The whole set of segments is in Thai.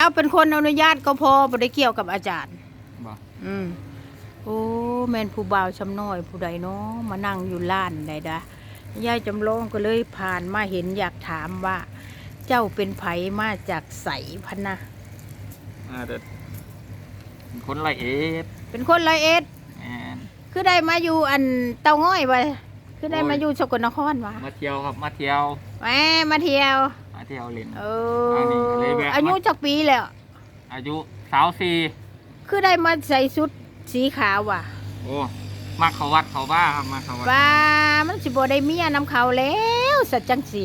เอาเป็นคนอนุญาตก็พอบ่ได้เกี่ยวกับอาจารย์ บ่อืมโอ้แม่นผู้บ่าวชำน้อยผู้ใดเนาะมานั่งอยู่ล้านใดดะยายจำลองก็เลยผ่านมาเห็นอยากถามว่า เจ้าเป็นไผมาจากใสพันนะ อ่าเด็ดคนละเอ็ดเป็นคนร้อยเอ็ด แอนคือได้มาอยู่อันเตาง่อยไปคือได้โอ้ยมาอยู่สกลนครวะมาเที่ยวครับมาเที่ยว แหมมาเที่ยว มาเที่ยวเล่นเออันนี้ก็เลยแวะออายุจักปีแล้ว อายุสาวสี่คือได้มาใส่ชุดสีขาวว่ะโอ้มาเขาวัดเขาบ้าครับมาเขาวัดว่ามันสิบ่ได้เมียนำเขาแล้วสัจจังสิ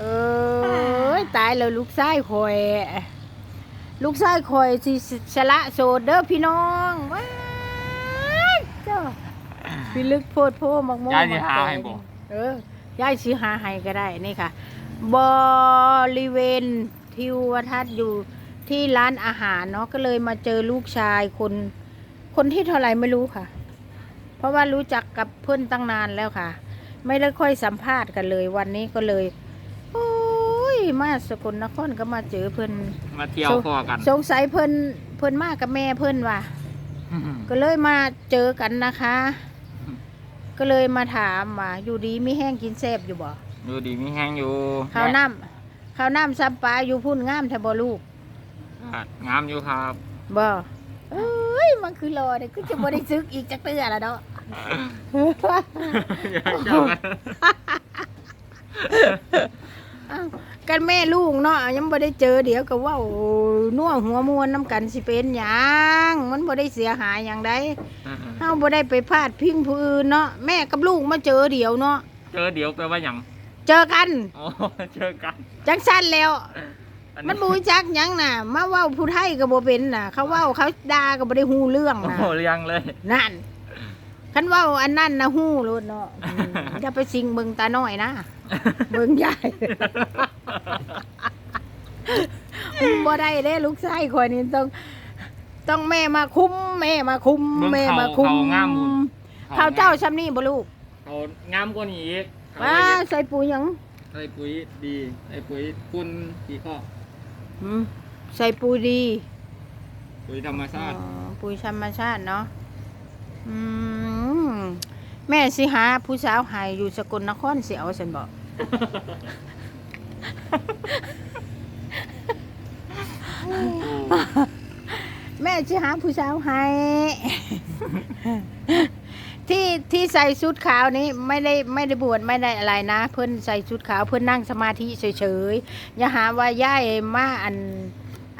เอ้ยตายแล้วลูกชายคอย ลูกชายคอยสิสละโสดเด้อพี่น้องว้ายเจ้าพี่ลึกโพดโพมักโมยายสิมักหาแตงให้บ่ เออยายสิหาให้ก็ได้นี่ค่ะ บริเวณทิวทัศน์อยู่ที่ร้านอาหารเนาะก็เลยมาเจอลูกชายคน คนที่เท่าไหร่ไม่รู้ค่ะ เพราะว่ารู้จักกับเพื่อนตั้งนานแล้วค่ะ ไม่ได้ค่อยสัมภาษณ์กันเลย วันนี้ก็เลยโอ้ยมาสกลนครก็มาเจอเพื่อนมาเที่ยวพอกัน สงสัยเพื่อนเพื่อนมากับแม่เพื่อนว่ะก็เลยมาเจอกันนะคะ ก็เลยมาถามว่าอยู่ดีมีแห้งกินแซบอยู่บ่ ดูดีมีแห้งอยู่ข้าวน้ำข้าวน้ำซับปลาอยู่พุ่นงามแทบบ่ลูกอะงามอยู่ครับบ่เอ้ยมันคือรอเด็กก็จะบ่ได้ซึกอีกจักเตือละเนาะอยากเจ้ากันอ้าวกันแม่ลูกเนาะยังบ่ได้เจอเดี๋ยวก็เว่านัวหัวมวนน้ำกันสิเป็นหยังมันบ่ได้เสียหายหยังใดเฮาบ่ได้ไปพาดพิงผู้อื่นเนาะแม่กับลูกมาเจอเดี๋ยวเนาะเจอเดี๋ยวแปลว่าหยัง เจอกันโอ้เจอกัน จังสั้นแล้ว อัมันบ่รู้จักหยังน่ะ มาเว้าผู้ไทยก็บ่เป็นน่ะ เขาเว้าเขาด่าก็บ่ได้ฮู้เรื่องโอ้น่ะ โหเรียงเลย นั่นคันเว้าอันนั้นน่ะฮู้โลดเนาะอืมอย่าไปสิงเบิ่งตาน้อยนะ เบิ่งใหญ่ บ่ได้เด้ลูกชายคนนี้ต้อง ต้องแม่มาคุ้ม แม่มาคุ้ม เบิ่งแม่เขามาคุ้มเขางามบุญ เขาเจ้าซ้ำนี่บ่ลูกเขางามกว่านี้อีกเขา ว้าละเอียดใส่ปุ๋ยหยังใส่ปุ๋ยดีใส่ปุ๋ยปุ้นสีข้ออืมใส่ปุ๋ยดีปุ๋ยธรรมชาติอ๋อปุ๋ยธรรมชาติเนาะอืมแม่สิหาผู้สาวใหายอยู่สกลนครสิเอาฉันบอกแม่สิหาผู้สาวให้ ที่ที่ใส่ชุดขาวนี้ไม่ได้ไม่ได้บวชไม่ได้อะไรนะ เพื่อนใส่ชุดขาวเพื่อนนั่งสมาธิเฉยๆอย่าหาว่าย่ายมาอัน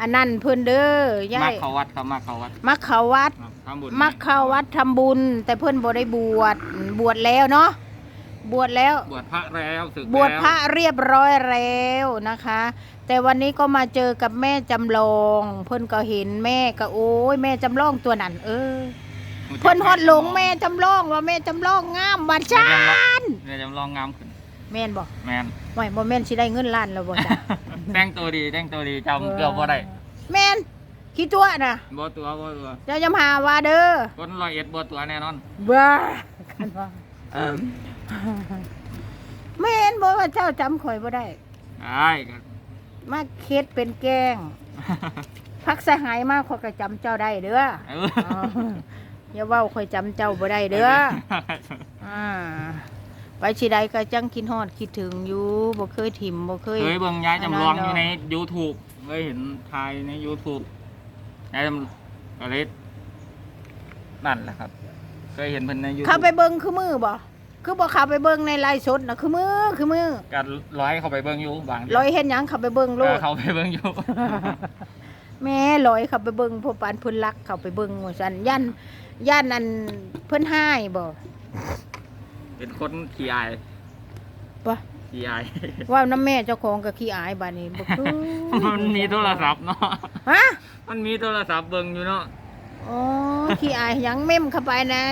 อันนั่นเพื่อนเด้อย่ามายเขาวัดครับมาเขาวัดมักเขาวัดครับทำบุญมักเข้าวัดทำบุญ แต่เพื่อนบ่ได้บวชบวชแล้วเนาะบวชแล้ว บวชพระแล้วศึกบวชพระแล้เรียบร้อยแล้วนะคะ แต่วันนี้ก็มาเจอกับแม่จำลอง เพิ่นก็เห็นแม่ก็โอ้ยแม่จำลองตัวนั้นเออ เพิ่นฮอดหลงแม่จำลองว่าแม่จำลองงามบานชานแม่จำลองงามขึ้นแม่นบ่แมนไม่บ่แม่นสิได้เงินล้านแล้วบ่จ้ะแต่งตัวดีแต่งตัวดีจำเกือบบ่ได้แม่นขี้ตัวน่ะบ่ตัวบ่ตัวเจ้าอย่ามาหาว่าเด้อคนร้อยเอ็ดบ่ตัวแน่นอนบ้ากันว่าแม่นบอกว่าเจ้าจำข่อยบ่ได้ไอ้ายก็มาเคสเป็นแกล้งพักสหายมากข่อยก็จำเจ้าได้เด้อเออ๋ออย่าเว้าข่อยจำเจ้าบ่ได้เด้ออ่าไปชีใดก็จังคิดฮอดคิดถึงอยู่บ่เคยถิ่มบ่เคยเคยเบิ่งยายจำลองอยู่ใน YouTube เคยเห็นถ่ายใน YouTube ยายจำก็เลยนั่นแหละครับ เคยเห็นเพิ่นใน YouTube เข้าไปเบิ่งคือมือบ่คือบ่เข้าไปเบิ่งในไลฟ์สดน่ะคือมือคือมือก็ร้อยเข้าไปเบิ่งอยู่บางลอยเฮ็ดหยังเข้าไปเบิ่งโลเออดเข้าไปเบิ่งอยู่ แม่ลอยเข้าไปเบิ่งพวกปานเพิ่นรักเข้าไปเบิ่งว่าซั่นย่านย่านอันเพิ่นให้บ่เป็นคนขี้อายปะขี้อายว่าน้ำแม่เจ้าของก็ขี้อายบาดนี้บ่คือมันมีโทรศัพท์เนาะฮะมันมีโทรศัพท์เบิ่งอยู่เนาะอ๋อขี้อายหยังเม่มเข้าไปนะ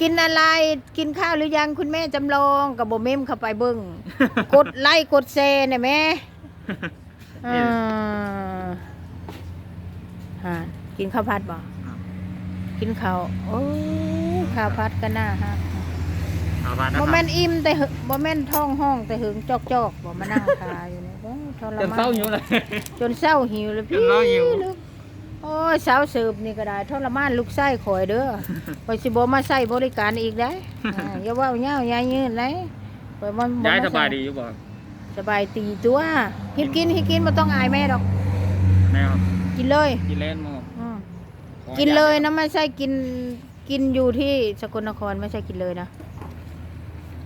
กินอะไรกินข้าวหรือยังคุณแม่จำลองก็บ่เม่มเข้าไปเบิ่งกดไลค์กดแชร์น่ะแม่อ่า ฮะกินข้าวผัดบ่กินข้าวโอ้ข้าวผัดก็น่าฮะเอาบ้านนะบ่คแม่รับนอิ่มแต่หึบ่แม่นท้องห้องแต่หึงจอกๆบ่มานั่งทาอยู่นี่โอ้ทรจนมาเศร้านหิวเลย จนเศร้าหิวเลยจนเศร้าหิว ลูกโอ้ยสาวเสิร์ฟนี่ก็ได้ทรมานลูกไส้ข่อยเด้อข่อยสิบ่มาใช้บริการอีกได้อ่าอย่าเว่าเงาอย่ายืนเลยข่อยบ่บ่ยายมสบายดีอยู่บ่สบายตีตัวกินกินให้กินบ่ต้องอายแม่ดอก แม่ครับกินเลยกินเล่นมั้งอืมกินเลยนะไม่ใช่กินกินอยู่ที่สกลนครไม่ใช่กินเลยนะ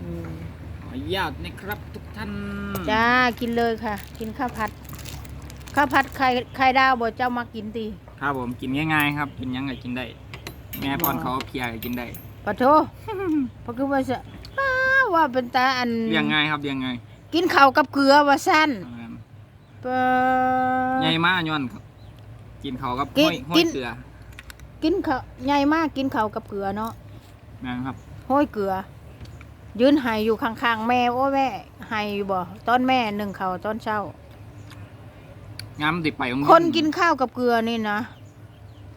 อืมขออนุญาตนะครับทุกท่านจ้ากินเลยค่ะ กินข้าวผัดข้าวผัดไข่ไข่ดาวบ่เจ้ามากินตีครับผมกินง่ายๆครับ กินยังไงกินได้แม่ป้อนเขาเพียก็กินได้ปะโทเพราะคือว่าจะอ้าว่าเป็นตาอันเลี้ยงง่ายครับเลี้ยงง่ายกินข้าวกับเกลือว่าสั้น เปอใหญ่มากย้อนครับ กินเขากับกิห้นอยห้อกิยน เกลือกินข้าวใหญ่มากกินข้าวกับเกลือเนาะแม่นครับห้อยเกลือ ยืนไห้อยู่ข้างๆแม่โอ้แม่ไห้อยู่บ่ตอนแม่หนึ่งข้าวตอนเช้า งามติดไปของคนกินข้าวกับเกลือนี่นะ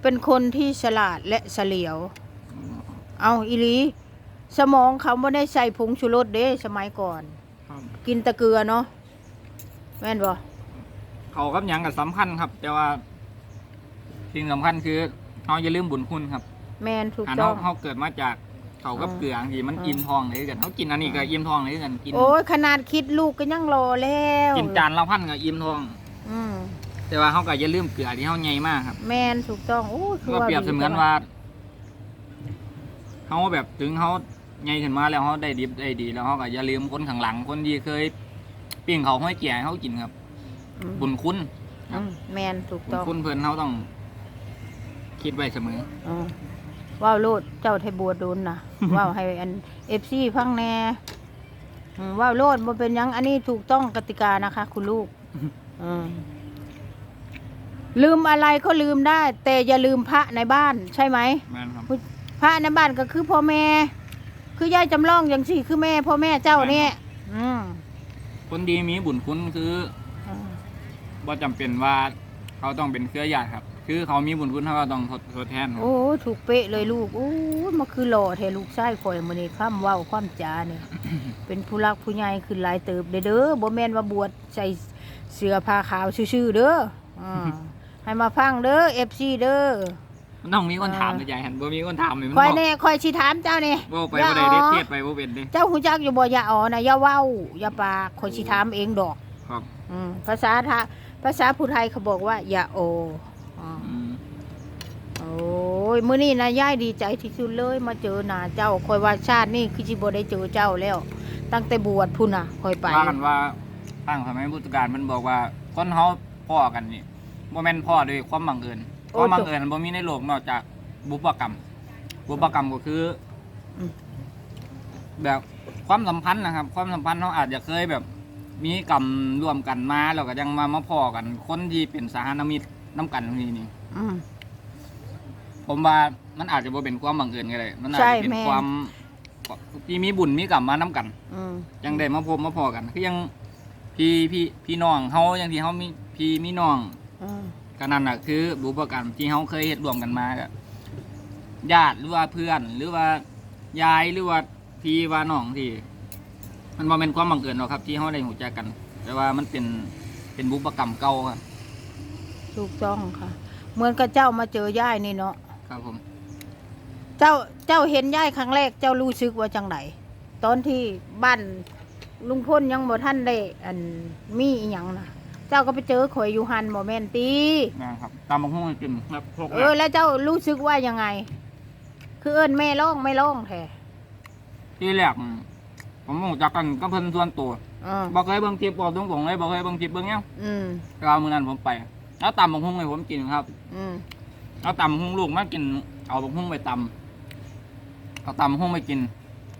เป็นคนที่ฉลาดและเฉลียว เอาอีหลี สมองเขาไม่ได้ใส่ผงชูรสเด้สมัยก่อน ครับกินแต่เกลือเนาะแม่นบ่ เขากับหยังกับสำคัญครับ แต่ว่าสิ่งสำคัญคือเราอย่าลืมบุญคุณครับแม่นถูกอันต้เขาองเขาเกิดมาจากเขากับอ่าเกลือที่มันอ่าอิ่มท้องเลยกันเขากินอันนี้ก็อิ่มท้องเลยกันกินโอ้ยขนาดคิดลูกก็ยังรอแล้วกินจานละพันก็อิ่มท้อง อืมแต่ว่าเขาก็อย่าลืมเกลือที่เขาใหญ่มากครับ แม่นถูกต้องโอ้ยคือก็ว่าเปรียบเสมือนว่าเขาแบบถึงเขาใหญ่ขึ้นมาแล้วเขาได้ดิบได้ดี แล้วเขาก็อย่าลืมคนข้างหลังคนที่เคยปิ้งเขาห้อยเกี่ยให้เขากินครับ อืมบุญคุณอืมแม่นถูกบุญต้องคุณเพื่อนเขาต้อง คิดไว้เสมออืมว้าวโลดเจ้าไทยบัวโดนนะว้าวให้อันเอฟซีพังแน่อืมว้าวโลดบ่เป็นหยังอันนี้ถูกต้องกติกานะคะ คุณลูกอืมลืมอะไรก็ลืมได้ แต่อย่าลืมพระในบ้านใช่ไหม แม่นครับ พระในบ้านก็คือพ่อแม่ คือยายจำลองอย่างสี่คือแม่พ่อแม่เจ้าเนี่ยอืมคนดีมีบุญคุณคือ อืมว่าจำเป็นว่าเขาต้องเป็นเครือญาติครับ คือเขามีบุญคุณเขาก็ต้องทดทดแทนครับ โอ้ถูกเป๊ะเลยลูกโอ้ยมาคือหล่อแท้ลูกชายข่อยมื้อนี้ข้ามเว้าความจาเนี่ย เป็นผู้รักผู้ใหญ่ขึ้นหลายเติบเด้อเด้อบ่แม่นว่าบวชใส่เสื้อผ้าขาวซื่อๆเด้ออ่า ให้มาฟังเด้อ FC เด้อมันต้องมีคนถามอ่าในใจหันบ่มีคนถามเลยมันข่อยบอกแน่ข่อยสิถามเจ้านี่ว่าไปบ่ได้เด็ดเทียดไปบ่เป็นเด้ เจ้าหูจักอยู่บ่อย่าอ๋อนะอย่าเว้าอย่าปากข่อยสิถามเองดอกครับ อืมภาษาทา ภาษาผู้ไทยเขาบอกว่าอย่าโออ่าอืมโอ้ยมื้อนี้นะยายดีใจที่สุดเลยมาเจอหน้าเจ้าข่อยว่าชาตินี้คือสิบ่ได้เจอเจ้าแล้ว ตั้งแต่บวชพุ่นน่ะข่อยไปว่ากันว่าตั้งสมัยพุทธกาลมันบอกว่าคนเขาพ่อกันนี่บ่แม่นพ่อด้วยความบังเอิญความบังเอิญบ่มีในโลกนอกจากบุพกรรม บุพกรรมก็คืออมแบบความสัมพันธ์นะครับ ความสัมพันธ์เขาอาจจะเคยแบบ มีกรรมร่วมกันมาแล้วก็ยังมามาพ่อกัน คนที่เป็นสหานมิตรน้กันนี่นี่อืม ผมว่ามันอาจจะบ่เป็นความบังเอิญก็ได้มันอาจใช่จะเป็นแม่ นความที่มีบุญมีกรรมมาน้กัน อืม ยังได้มาพบมาพอกันคือยังพี่พี่พี่น้องเฮาอย่างที่เฮามีพี่มีน้องอืม กันนั่นน่ะคือบุพกรรมที่เฮาเคยเฮ็ดร่วมกันมากับญาติหรือว่าเพื่อนหรือว่ายายหรือว่าพี่ว่าน้องที่ มันบ่แม่นความบังเอิญหรอกครับ ที่เฮาได้รู้จักกัน แต่ว่ามันเป็นเป็นบุพกรรมเก่าครับถูกต้องค่ะ เหมือนกับเจ้ามาเจอยายนี่เนาะครับผม เจ้าเจ้าเห็นยายครั้งแรก เจ้ารู้สึกว่าจังไดตอนที่บ้านลุงพลยังบ่ท่านได้อันมีอีหยังนะเจ้าก็ไปเจอข่อยอยู่หันบ่แม่นตีนะครับตามบังฮู้ให้กินครับพวกเออแล้วเจ้ารู้สึกว่ายังไง คือเอิ้นแม่ร้องไม่ร้องแท้ที่แรก ผมรู้จักกันกับเพิ่นส่วนตัวอ่าบ่เคยเบิ่งคลิปบอกตรงๆเลยบ่เคยเบิ่งคลิปเบิ่งหยังอืมแต่ว่ามื้อนั้นผมไปแล้วตำบักหุ่งให้ผมกินครับอืมเอาตำบักหุ่งลูกมากินเอาบักหุ่งไปตำเอาตำบักหุ่งไปกิน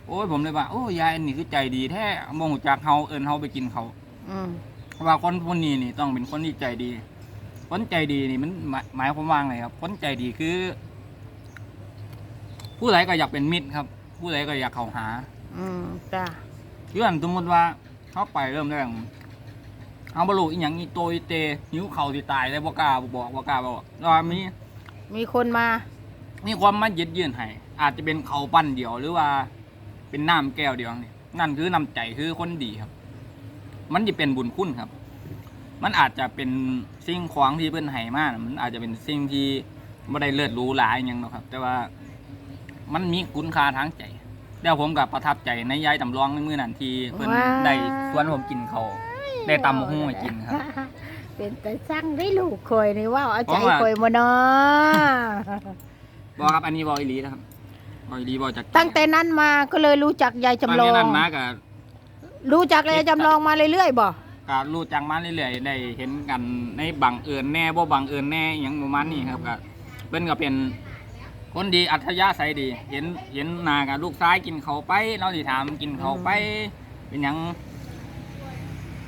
โอ้ยผมเลยว่าโอ้ยายอันนี่คือใจดีแท้บ่ฮู้จักเฮาเอิ้นเฮาไปกินเขาอืมเพราะว่าคนพวกนี้นี่ต้องเป็นคนที่ใจดี คนใจดีนี่มันหมายหมายความว่าไงครับ คนใจดีคือ ผู้ใดก็อยากเป็นมิตรครับ ผู้ใดก็อยากเข้าหา อืมจ้าคืออันสมมติว่าเขาไปเริ่มแรกเอาบรรลุอีหยังอีโตอีเตหิวเข่าสิตายเลยบ่กล้าบ่บอกบ่กล้าบอกแล้วามีมีคนมา มีความมายึดยืนให้อาจจะเป็นเขาวปั้นเดียวหรือว่า เป็นน้ำแก้วเดียวนี่นั่นคือน้ำใจคือคนดีครับ มันจะเป็นบุญคุณครับ มันอาจจะเป็นสิ่งของที่เพิ่นให้มาน่ะมันอาจจะเป็นสิ่งที่บ่ได้เลิศหรูหราอหยังหรอกครับ แต่ว่ามันมีคุณค่าทางใจ แล้วผมกับประทับใจในยายจำลองในมื้อนั้นที่เพิ่นว้าวได้ชวนผมกินเขาวได้ตำมะฮุ่งให้กินครับ เป็นแต่สั่งได้ลูกคอยนี่ว่าวเอาใจเพราะว่า คอยมาเนาะ บอกครับอันนี้บอกอีหลีนะครับบอกอีหลีบอกจากตั้งแต่นั้นมาก็เลยรู้จักยายจำลอตั้งแต่นั้นมากับ รู้จักยายจำลองมาเรื่อยๆบ่ก็รู้จักมาเรื่อยๆ ได้เห็นกันในบังเอิญแน่บ่บังเอิญแน่อหย่างประมาณนี้ครับก็เพิ่นก็เป็น คนดีอัธยาศัยดี เห็นเห็นหน้ากับลูกซ้ายกินเขาวไปเราสิถามกินเขาวไป เป็นหยัง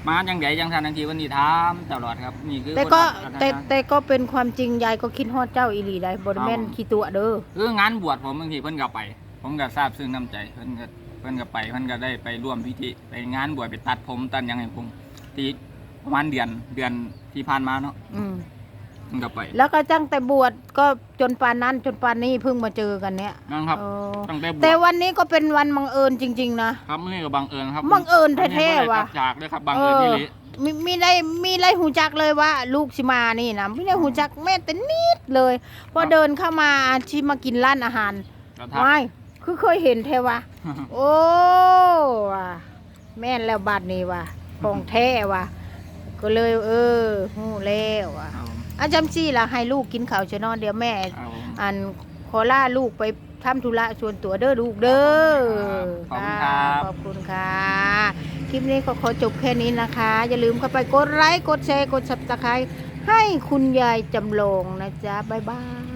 มาจังไดจังทันทันทีวันนี้ถามตลอดครับนี่คือแต่ก็คนอัธแต่ยาศัย แต่ก็เป็นความจริงยายก็คิดฮอดเจ้าอีหลีได้บ่ได้แม่นครับขี้ตัวเด้อ คืองานบวชผมบางทีเพิ่นก็ไป ผมก็ทราบซึ้งน้ำใจ เพิ่นก็เพิ่นก็ไปเพิ่นก็ได้ไปร่วมพิธีไปงานบวชไปตัดผมตัดหยังให้ผมที่ประมาณเดือนเดือนที่ผ่านมาเนาะอืม เพิ่นก็ไปแล้วก็ตั้งแต่บวชก็จนปานนั้นจนปานนี้เพิ่งมาเจอกันเนี่ยนั่นครับ เออตั้งแต่บวแต่ชวันนี้ก็เป็นวันบังเอิญจริง ๆ นะ ครับมื้อนี้ก็บังเอิญครับบังเอิญแท้ๆว่ะอันนี้บ่ได้ตัดจากเลยครับบังเอิญที่ลิมีมีได้มีได้หูจักเลยว่า ลูกชิมานี่นะไม่ได้หูจักแม่แต่นิดเลย พอเดินเข้ามาชิมากินร้านอาหารกระทับไม่คือเคยเห็นแท้วะโอ้ว่ะแม่นแล้วบัดนี้ว่ะของแท้ว่ะก็เลยเออหูแล้วว่ะครับผม อาจำซี่ล่ะให้ลูกกินข้าวจะนอนเดี๋ยวแม่ครับผมอันขอล่าลูกไปทำธุระส่วนตัวเด้อลูกเด้อขอบคุณครับขอบคุณค่ะ คลิปนี้ก็ขอจบแค่นี้นะคะ อย่าลืมเข้าไปกดไลค์ กดแชร์ กด subscribe ให้คุณยายจำลองนะจ๊ะ บ๊ายบาย